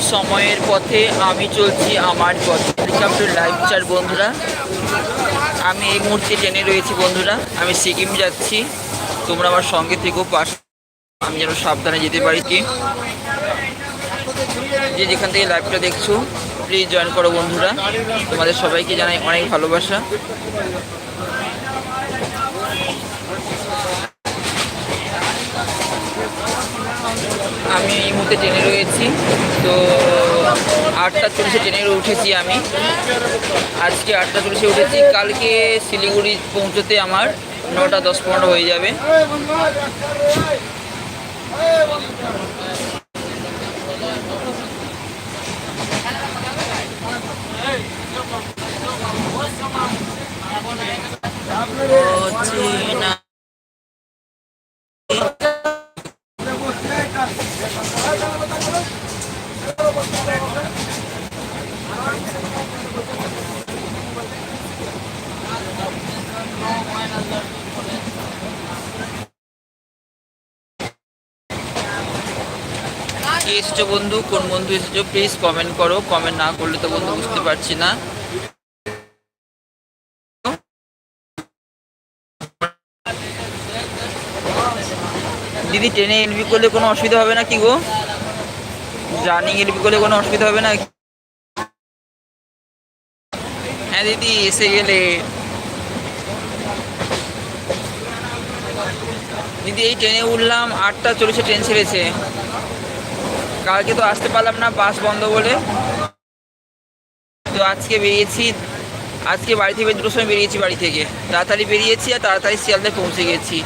সময়ের পথে আমি চলছি আমার পথে। ওয়েলকাম টু লাইভ চার বন্ধুরা। আমি এই মুহূর্তে ট্রেনে রয়েছি বন্ধুরা। আমি সিকিম যাচ্ছি। তোমরা আমার সঙ্গে থেকেও পাশ। আমি যেন সাবধানে যেতে পারি। কি? যে যেখান থেকে লাইভটা দেখছ প্লিজ জয়েন করো বন্ধুরা। তোমাদের সবাইকে জানাই অনেক ভালোবাসা। আমি এই মুহূর্তে ট্রেনে রয়েছি। তো আটটা চল্লিশে ট্রেনে উঠেছি আমি। আজকে আটটা চল্লিশে উঠেছি। কালকে শিলিগুড়ি পৌঁছতে আমার নটা দশ পনেরো হয়ে যাবে। কে এসেছ বন্ধু? কোন বন্ধু এসেছ? প্লিজ কমেন্ট করো। কমেন্ট না করলে তো বন্ধু বুঝতে পারছি না। দিদি, ট্রেনে এলবি করলে কোনো অসুবিধা হবে না কি গো? জার্নি এলবি করলে কোনো অসুবিধা হবে না হ্যাঁ দিদি, এসে গেলে। দিদি, এই ট্রেনে উঠলাম, আটটা চল্লিশে ট্রেন ছেড়েছে। কালকে তো আসতে পারলাম না, বাস বন্ধ বলে। তো আজকে বেরিয়েছি, আজকে বাড়ি থেকে দুটোর সময় বেরিয়েছি বাড়ি থেকে। তাড়াতাড়ি বেরিয়েছি আর তাড়াতাড়ি শিয়ালদায় পৌঁছে গেছি।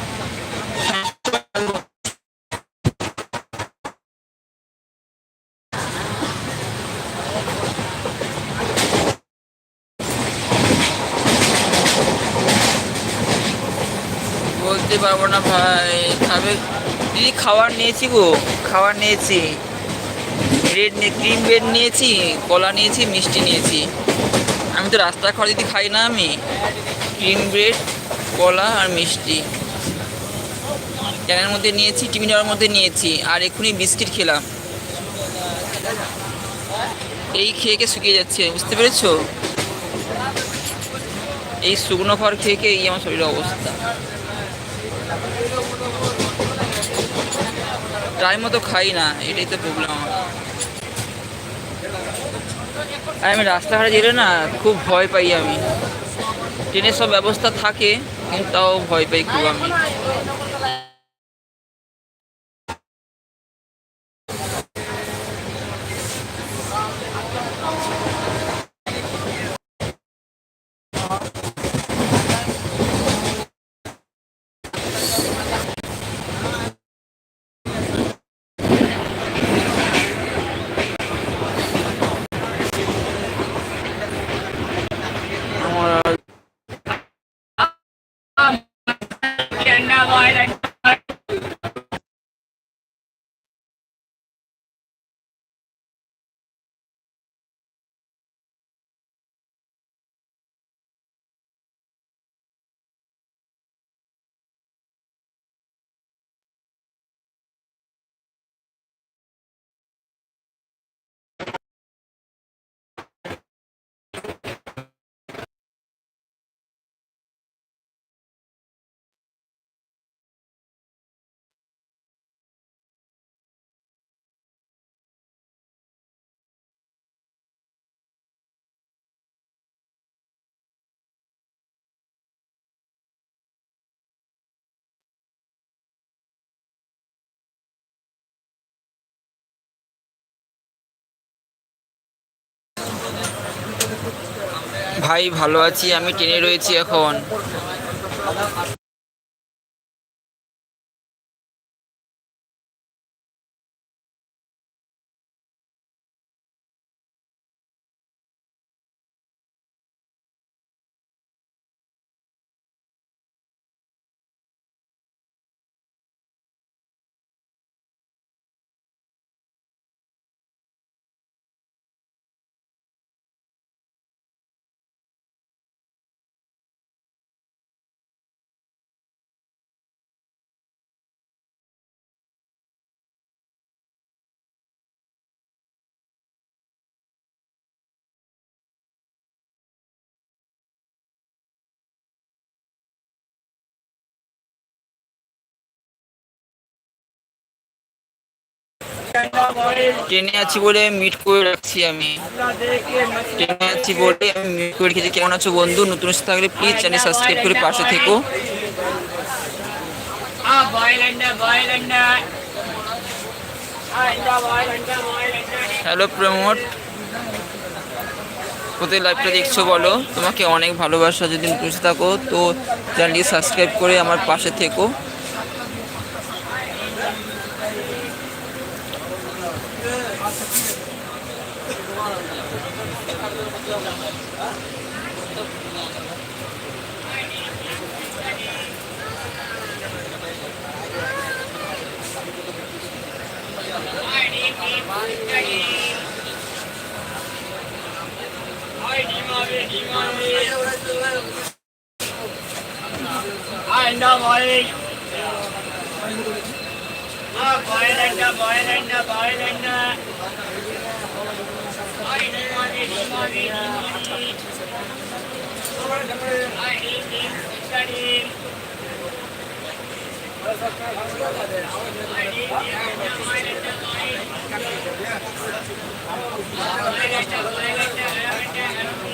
বলতে পারব না ভাই, খাবে। দিদি খাবার নিয়েছি গো, খাবার নিয়েছি। ব্রেড নিয়ে ক্রিম ব্রেড নিয়েছি, কলা নিয়েছি, মিষ্টি নিয়েছি। আমি তো রাস্তা খাওয়া যদি খাই না আমি। ক্রিম ব্রেড কলা আর মিষ্টি। ক্যানের মধ্যে নিয়েছি টিফিনের মধ্যে নিয়েছি, আর এক্ষুনি বিস্কিট খেলাম। এই খেয়ে খেয়ে শুকিয়ে যাচ্ছে, বুঝতে পেরেছ? এই শুকনো খড় খেয়ে খেয়ে এই আমার শরীরের অবস্থা। টাইম মতো খাই না, এটাই তো প্রবলেম আমার আর আমি রাস্তাঘাটে গেলে না খুব ভয় পাই আমি। ট্রেনের সব ব্যবস্থা থাকে, কিন্তু তাও ভয় পাই খুব আমি। อยได้ ভাই ভালো আছি আমি ট্রেনে রয়েছি এখন। ট্রেনে আছি বলে মিট করে রাখছি আমি। ট্রেনে আছি বলে আমি মিট করে রেখেছি। কেমন আছো বন্ধু? নতুন থাকলে প্লিজ চ্যানেল সাবস্ক্রাইব করে পাশে থেকো। হ্যালো প্রমোট কোথায় লাইভটা দেখছ বলো? তোমাকে অনেক ভালোবাসা যদি নতুন এসে থাকো, তো চ্যানেলটি সাবস্ক্রাইব করে আমার পাশে থেকো। and a boil. Ah, boil and a boil and a boil and a. I need money, need money, need money. I need him, study. I need him, and a boil and a boil. Ah, boil and a boil and a boil and a.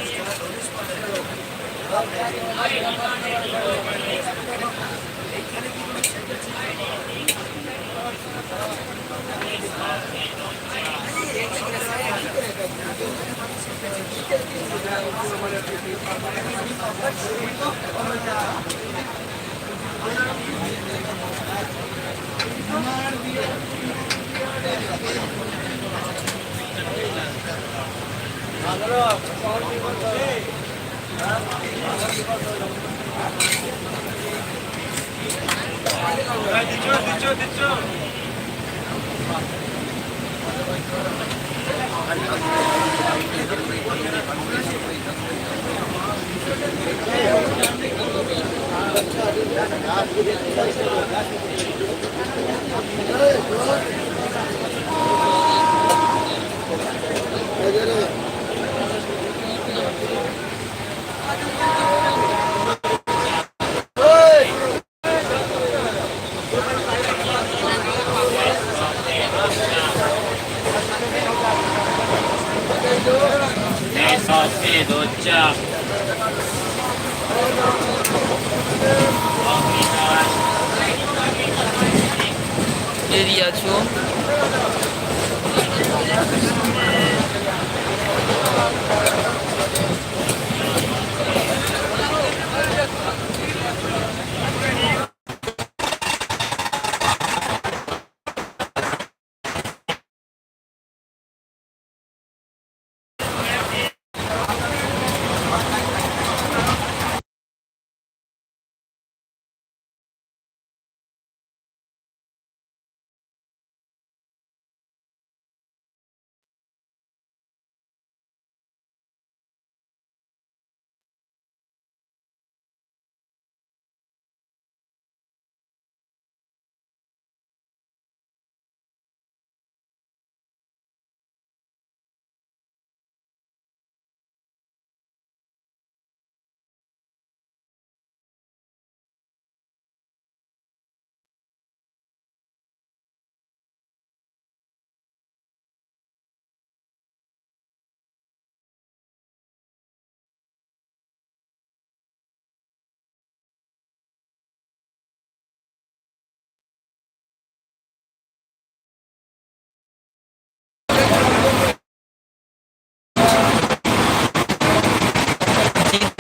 Hello, 늦죠 늦죠 늦죠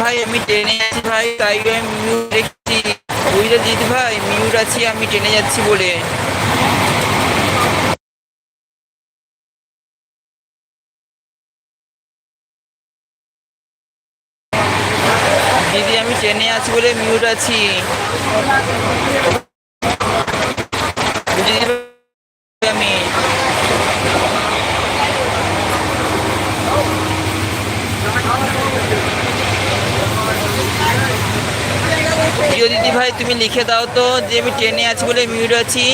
ভাই, আমি ট্রেনে আছি ভাই, তাই আমি mute দেখছি। বুঝলে জিৎ ভাই, মিউট আছি, আমি ট্রেনে যাচ্ছি বলে। দিদি, আমি ট্রেনে আছি বলে মিউট আছি। বুঝলি আমি প্রিয় দিদি ভাই তুমি লিখে দাও তো যে আমি ট্রেনে আছি বলে মিউট আছি।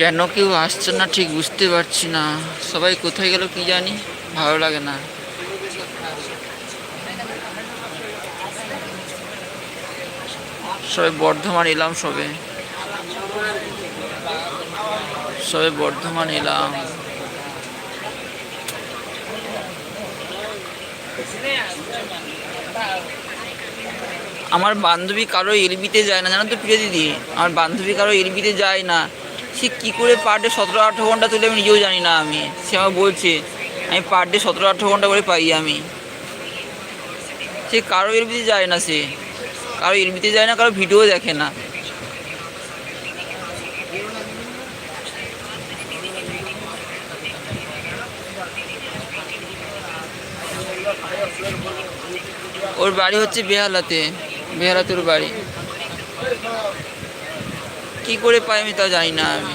কেন কেউ আসছে না ঠিক বুঝতে পারছি না। সবাই কোথায় গেল কি জানি, ভালো লাগে না। সবে বর্ধমান এলাম সবে। সবে বর্ধমান এলাম। আমার বান্ধবী কারও এলবিতে যায় না, জানো তো প্রিয় দিদি আমার বান্ধবী কারও এলবিতে যায় না। সে কী করে পার ডে সতেরো আঠেরো ঘণ্টা তুলে আমি নিজেও জানি না আমি। সে আমাকে বলছে, আমি পার ডে সতেরো আঠেরো ঘণ্টা করে পাই আমি। সে কারও এলবিতে যায় না সে। কারও এলবিতে যায় না, কারও ভিডিও দেখে না। ওর বাড়ি হচ্ছে বেহালাতে বেহালাতে ওর বাড়ি। কি করে পাই আমি তা জানি না আমি।